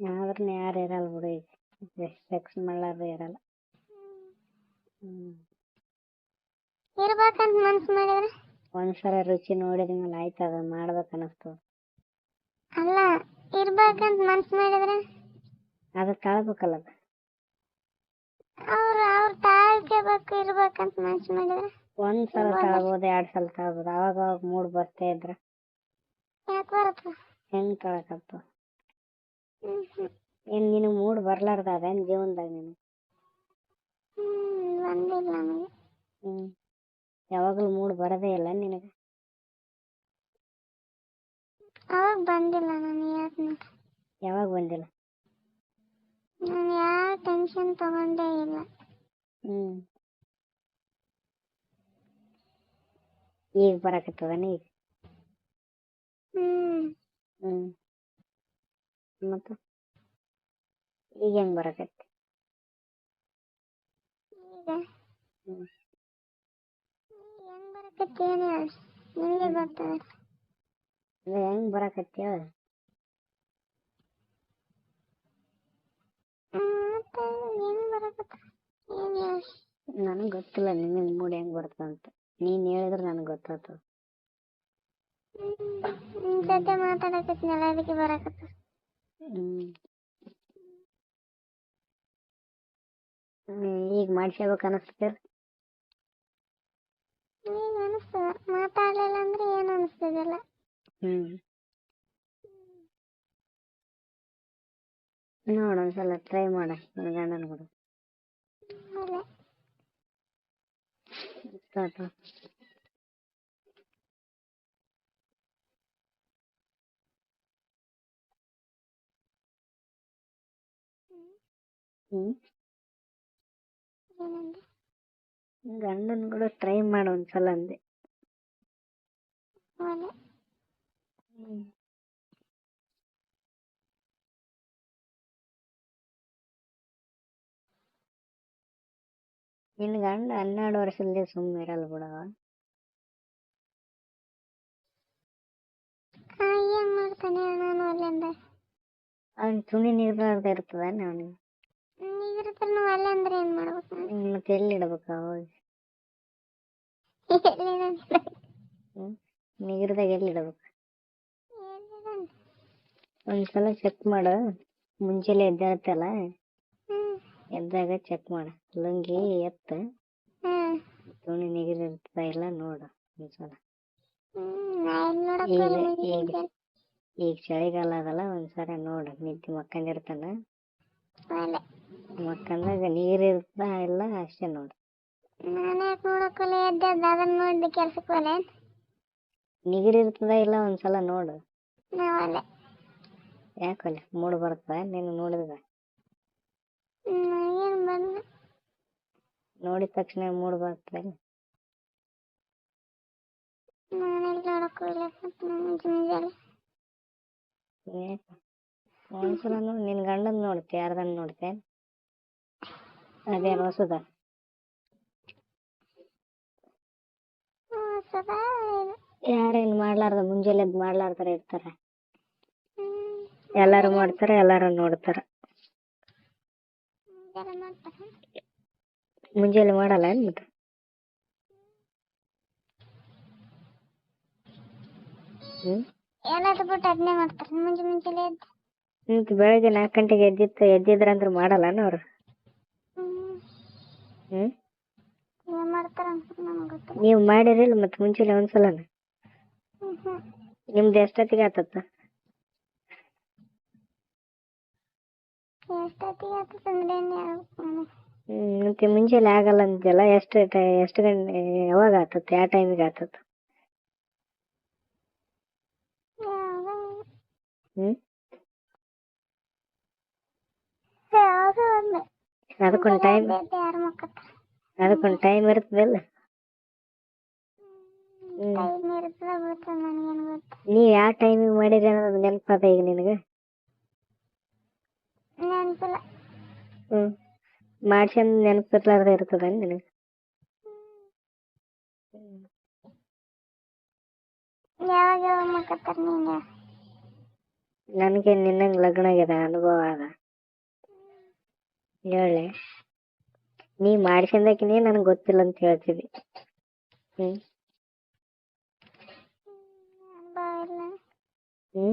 ಆದ್ರೂ ಯಾರು ಇರಲ್ಲ ಬಿಡು ಈಗ. ಸೆಕ್ಸ್ ಮಾಡ್ಲಾರ್ದು ಇರಲ್ಲ. ಇರ್ಬೇಕಂತ ಮನ್ಸು ಮಾಡಿದ್ರೆ. ಒಂದ್ಸಲ ರುಚಿ ನೋಡಿದ ಮೇಲೆ ಆಯ್ತು ಅದು ಮಾಡ್ಬೇಕು ಅನಿಸ್ತದ ಅಲ್ಲ ಇರ್ಬೇಕಂತ ಮನ್ಸು ಮಾಡಿದ್ರೆ. ಅದು ತಾಳ್ಬೇಕಲ್ಲ ಅದು. ಅವ್ರು ಅವ್ರು ತಾಳ್ಕೋಬೇಕು ಇರ್ಬೇಕಂತ ಮನ್ಸು ಮಾಡಿದ್ರೆ. ಒಂದ್ ಸಲ ತಾಳ್ಬೋದು ಎರಡ್ ಸಲ ತಾಳ್ಬೋದು. ಅವಾಗ ಅವಾಗ ಮೂಡ್ ಬರ್ತಾ ಇದ್ರ. ಯಾಕೆ ಬರುತ್ತೆ? ಹೆಂಗ್ ತಾಳಕತ್ತ? ಏನ್ ನಿನಗೆ ಮೂಡ್ ಬರ್ಲಾರ್ದ ಅದೇನ್ ಜೀವನದಾಗ ನೀನು ಬಂದಿಲ್ಲ ನನಗೆ. ಹ್ಞೂ ಯಾವಾಗ್ಲೂ ಮೂಡ್ ಬರದೇ ಇಲ್ಲ ನಿನಗೆ? ಅವಾಗ ಬಂದಿಲ್ಲ ನಾನು ಹೇಳ್ತೀನಿ ಯಾವಾಗ ಬಂದಿಲ್ಲ? ನಾನು ಯಾವ ಟೆನ್ಷನ್ ತಗೊಂಡೇ ಇಲ್ಲ. ಹ್ಞೂ ಈಗ ಬರಾಕತ್ತದನ ಈಗ? ಹ್ಮ್. ಹ್ಮ್. ಮತ್ತ ಈಗ ಹೆಂಗ್ ಬರಕತ್ತಿ ಈಗ ಹ್ಮ್ ನಿಮಗೆ ಗೊತ್ತದ ಹೆಂಗ್ ಬರಕತ್ತಿ? ಹೇಳ? ನನಗ್ ಗೊತ್ತಿಲ್ಲ ನಿನ್ನ ಮೂಡ್ ಹೆಂಗ್ ಬರ್ತದ ಅಂತ. ನೀನ್ ಹೇಳಿದ್ರ ನನಗ್ ಗೊತ್ತಾಗ್ತದ ನಿಮ್ ಜೊತೆ ಮಾತಾಡಕತ್ನಲ್ಲ ಅದಕ್ಕೆ ಬರಕತ್ತ. ಈಗ ಮಾಡಿಸ್ಕೋಬೇಕು ಅನಸ್ತದ. ಈಗ ಅನಿಸ್ತದ. ಮಾತಾಡಲಿಲ್ಲ ಅಂದ್ರೆ ಏನು ಅನಿಸ್ತದಲ್ಲ. ಹ್ಮ್. ನೋಡ ಒಂದ್ಸಲ ಟ್ರೈ ಮಾಡ ನನ್ನ ಗಂಡನ ಕೂಡ. ಹ್ಮ್ ಏನಂದೆ ಗಂಡನ್ ಕೂಡ ಟ್ರೈ ಮಾಡ ಒಂದ್ಸಲ ಅಂದೆ ಅಲ್ಲೇ ಹ್ಮ್ ನಿನ್ ಗಂಡ ಹನ್ನೆರಡು ವರ್ಷದಲ್ಲಿ ಸುಮ್ಮನೆ ಇರಲ್ಲ ಬಿಡವ ಹಾ ಏನ್ ಮಾಡ್ತಾನೆ ನಾನು ಅಲ್ಲಿಂದ ಅವ್ನ್ ತುಣಿ ನೀರ್ಲಾರ್ದ ಇರ್ತದ ಅವ್ನಿಗೆ ನೀಗಿರ್ತಾನು ಅಲ್ಲೇ ಅಂದ್ರೆ ಏನ್ ಮಾಡ್ಬೇಕು? ಮತ್ತೆ ಎಲ್ಲಿ ಇಡ್ಬೇಕ ಅವಾಗ ನೀರ್ದಾಗ ಎಲ್ಲಿ ಇಡ್ಬೇಕು? ಒಂದ್ಸಲ ಚೆಕ್ ಮಾಡು. ಮುಂಚೆಲೆ ಎದ್ದೇಳ್ತಲ್ಲ? ಹ್ಮ್. ಎದ್ದಾಗ ಚೆಕ್ ಮಾಡು. ಲುಂಗಿ ಎತ್ತ. ತುಣಿ ನೀರ್ ಇಲ್ಲ ನೋಡು ಒಂದ್ಸಲ. ಈಗ ಈಗ ಈಗ ಚಳಿಗಾಲ ಅದಲ್ಲ ಒಂದ್ಸಲ ನೋಡು. ನಿದ್ದೆ ಮಕ್ಕಂದಿರ್ತಾನ. ಮಕ್ಕಂದಾಗ ನೀರ್ ಇರುತ್ತಾ ಇಲ್ಲ ಅಷ್ಟೇ ನೋಡು. ನಾನು ಯಾಕೆ ಎದ್ದ ಅದನ್ನ ನೋಡಿ ಕೆಲ್ಸಕ್ಕೆ ಹೋಗ್ಲೆ ನೀರ್ ಇರ್ತದ ಇಲ್ಲ ಒಂದ್ಸಲ ನೋಡು. ನಾವು ಅಲ್ಲೇ ಯಾಕಲ್ಲ ಮೂಡ್ ಬರ್ತದ? ನೀನು ನೋಡಿದ್ರ ಏನು ಬಂದ ನೋಡಿದ ತಕ್ಷಣ ಮೂಡ್ ಬರ್ತದ ನಾನು ಎಲ್ಲಿ ನೋಡಕ್ ಹೋಗ್ಲಿ ಮುಂಜೆ ಮುಂಜಾನೆ. ಯಾಕ? ಒಂದ್ಸಲ ನೋಡಿ ನಿನ್ ಗಂಡನ್ ನೋಡ್ತಿ ಯಾರ್ದನ್ ನೋಡ್ತೆ ಅದೇನ್ ಹೊಸದ ಯಾರೇನು ಮಾಡ್ಲಾರ್ದ ಮುಂಜಾನೆ ಮಾಡ್ಲಾರ್ದಾರ ಇರ್ತಾರ. ಎಲ್ಲಾರು ಮಾಡ್ತಾರ ಎಲ್ಲಾರು ನೋಡ್ತಾರ. ಮುಂಜಾನೆ ಮಾಡಲ್ಲ ಏನ್ ಮತ್ತೆ? ಹ್ಮ್. ಎಲ್ಲಾದ್ರು ಬಿಟ್ಟು ಅದನ್ನೇ ಮಾಡ್ತಾರೆ ಮುಂಜೆ ಮುಂಜಾನೆ ಎದ್ದು? ಬೆಳಗ್ಗೆ ನಾಲ್ಕು ಗಂಟೆಗೆ ಎದ್ದಿತ್ತು ಎದ್ದಿದ್ರಂದ್ರ ಮಾಡಲ್ಲ ಅವ್ರು? ಏನ್ ಮಾಡ್ತಾರ ಅಂತ ನಮ್ಗೆ ಗೊತ್ತಿಲ್ಲ. ನೀವು ಮಾಡಿರಿಲ್ಲ ಮತ್ತೆ ಮುಂಚೆಲೆ ಒಂದ್ಸಲನ ಹ್ಮ್ ಹ್ಮ್. ನಿಮ್ದು ಎಷ್ಟೊತ್ತಿಗೆ ಆತತ್ತ? ಎಷ್ಟೊತ್ತಿಗೆ ಆಗ್ತದಂದ್ರೆ ಏನ್ ಹೇಳ್ಬೇಕು ನಾನು ಹ್ಮ್ ಮತ್ತೆ ಮುಂಜಾನೆ ಆಗಲ್ಲ ಅಂದ್ಯಲ್ಲ ಎಷ್ಟು ಟ- ಎಷ್ಟು ಗಂಟೆ ಯಾವಾಗ ಆತತ್ ಯಾವ ಟೈಮಿಗೆ ಆತತ್ ಯಾವಾಗ? ಹ್ಮ್ ಯಾವಾಗ ಒಂದೇ ಅದಕ್ಕೊಂದು ಟೈಮ್ ಅದಕ್ಕೊಂದು ಟೈಮ್ ಇರ್ತದಲ್ಲ ನೀವ್ ಯಾವ ಟೈಮಿಗೆ ಮಾಡಿರಿ ಅನ್ನೋದು ನೆನಪದ ಈಗ ನಿನಗೆ? ನೆನಪಿಲ್ಲ. ಹ್ಮ್. ಮಾಡ್ಸಂದ್ ನೆನಪಿರ್ಲಾರ್ದ ಇರ್ತದ ನಿನಗೆ? ನನಗೆ ನಿನ್ನಂಗೆ ಲಗ್ನ ಆಗ್ಯದ ಅನುಭವ ಅದ. ಹೇಳಿ. ನೀ ಮಾಡ್ಸ್ಕೊಂಡಾಕಿನೇ ನನಗೆ ಗೊತ್ತಿಲ್ಲ ಅಂತ ಹೇಳ್ತಿದ್ದಿ ಹ್ಞೂ ಅನುಭವ ಇಲ್ಲ. ಹ್ಞೂ